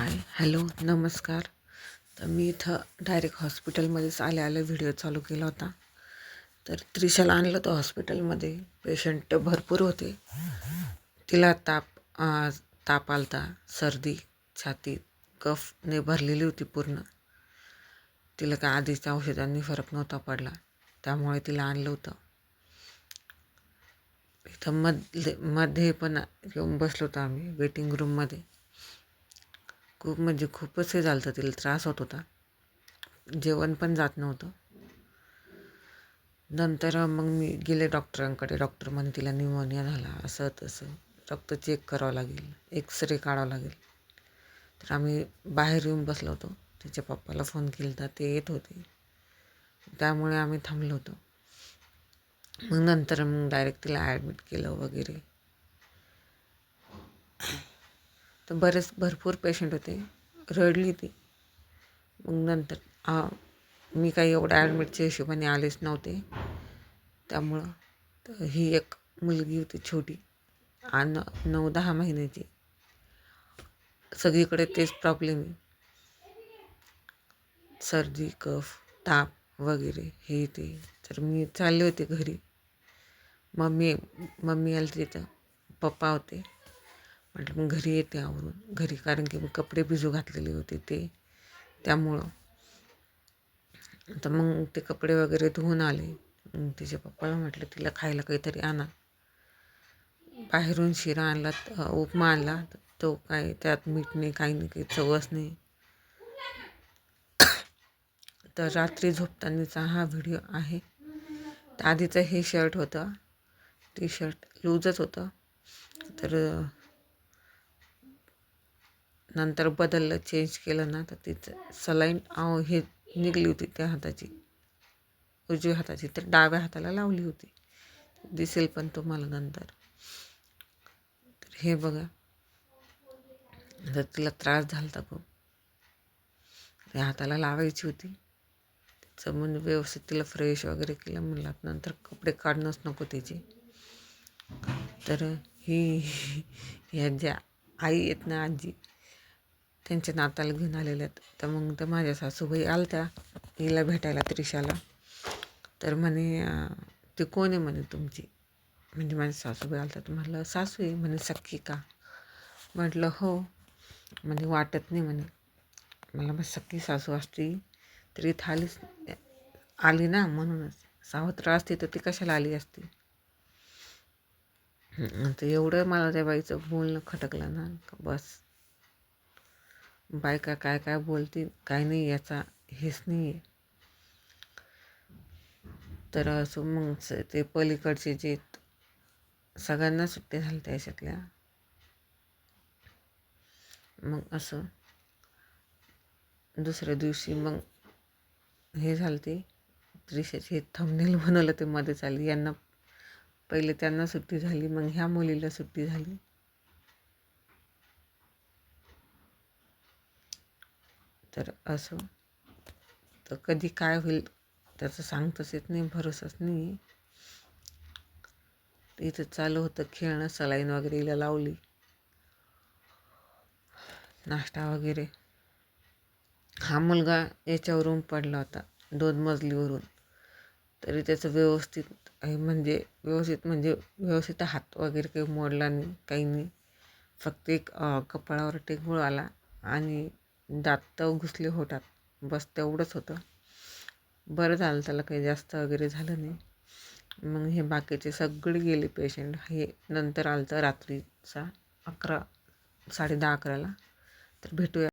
हाय. Hello नमस्कार. तर मी इथं डायरेक्ट हॉस्पिटलमध्येच आले आले व्हिडिओ चालू केला होता. तर त्रिशाला आणलं होतं हॉस्पिटलमध्ये पेशंट भरपूर होते. तिला ताप ताप आलता सर्दी छाती कफने भरलेली होती पूर्ण. तिला काय आधीच्या औषधांनी फरक नव्हता पडला. त्यामुळे तिला आणलं होतं. इथं मधले मध्ये पण येऊन बसलो होतो आम्ही वेटिंग रूममध्ये खूप म्हणजे खूपच हे झालं होतं तिला त्रास होत होता. जेवण पण जात नव्हतं. नंतर मग मी गेले डॉक्टरांकडे. डॉक्टर म्हणे तिला न्यूमोनिया झाला. असं तसं. रक्त चेक करावं लागेल. एक्सरे काढावं लागेल. तर आम्ही बाहेर येऊन बसलो होतो. तिच्या पप्पाला फोन केला तर ते येत होते. त्यामुळे आम्ही थांबलो होतो. मग नंतर मग डायरेक्ट तिला ॲडमिट केलं वगैरे. तर बरेच भरपूर पेशंट होते. रडली ती. मग नंतर आ, मी काही एवढं ॲडमिटच्या हिशोबाने आलेच नव्हते. त्यामुळं तर ही एक मुलगी होती छोटी. आणि नऊ दहा महिन्याची. सगळीकडे तेच प्रॉब्लेम आहे. सर्दी कफ ताप वगैरे हे ते. तर मी चालले होते घरी. मम्मी मम्मी आली तिथं. पप्पा होते. म्हटलं मग घरी येते आवरून. घरी कारण की मी कपडे भिजू घातलेले होते ते. त्यामुळं. तर मग ते कपडे वगैरे धुवून आले. मग तिच्या पप्पाला म्हटलं तिला खायला काहीतरी आणा. बाहेरून शिरा आणला उपमा आणला. तो काय त्यात मीठ नाही काही नाही काही चवच नाही. तर रात्री झोपतानाचा हा व्हिडिओ आहे. तर आधीचं हे शर्ट होतं. टी शर्ट लूजच होतं. तर नंतर बदललं चेंज केलं ना तर तिचं सलाईन आव हे निघली होती त्या हाताची. उजव्या हाताची तर डाव्या हाताला लावली होती. दिसेल पण तुम्हाला नंतर. तर हे बघा. तर तिला त्रास झाला होता खूप. त्या हाताला लावायची होती. तिचं म्हणजे व्यवस्थित तिला फ्रेश वगैरे केलं म्हणलं नंतर कपडे काढणंच नको तिचे. तर ही ह्या ज्या आई आहेत ना आजी त्यांच्या नाताला घेऊन आलेल्या आहेत. तर मग तर माझ्या सासूबाई आलत्या. हिला भेटायला त्रिशाला. तर म्हणे ते कोण आहे म्हणे तुमची? म्हणजे माझ्या सासूबाई आलतात तर म्हटलं सासू आहे. म्हणे सख्खी का? म्हटलं हो. म्हणजे वाटत नाही म्हणे. मला मग सख्खी सासू असती तरी इथं आलीच आली ना म्हणूनच. सावत्र असते तर ती कशाला आली असती? तर एवढं मला त्या बाईचं बोलणं खटकलं ना बस. बायका काय काय बोलतील काय नाही याचा हेच नाही आहे तर असं मग ते पलीकडचे जे सगळ्यांना सुट्टी झाली त्याच्यातल्या मग असं. दुसऱ्या दिवशी मग हे झालं ते त्रिशाचे थंबनेल बनवलं ते मध्ये चालली. यांना पहिले त्यांना सुट्टी झाली मग ह्या मुलीला सुट्टी झाली. तर असं. तर कधी काय होईल त्याचं सांगताच येत नाही भरोसाच नाही. इथं चालू होतं खेळणं सलाईन वगैरे हिला लावली. नाश्ता वगैरे. हा मुलगा याच्यावरून पडला होता दोन मजलीवरून. तरी त्याचं व्यवस्थित म्हणजे व्यवस्थित म्हणजे व्यवस्थित हात वगैरे काही मोडला नाही काही नाही. फक्त एक कपाळावर टेकूळ आला आणि दात घुसले होतात. बस तेवढंच होतं. बरं झालं त्याला काही जास्त वगैरे झालं नाही. मग हे बाकीचे सगळे गेले पेशंट हे नंतर आलं तर रात्रीचा अकरा साडे दहा अकराला. तर भेटूया.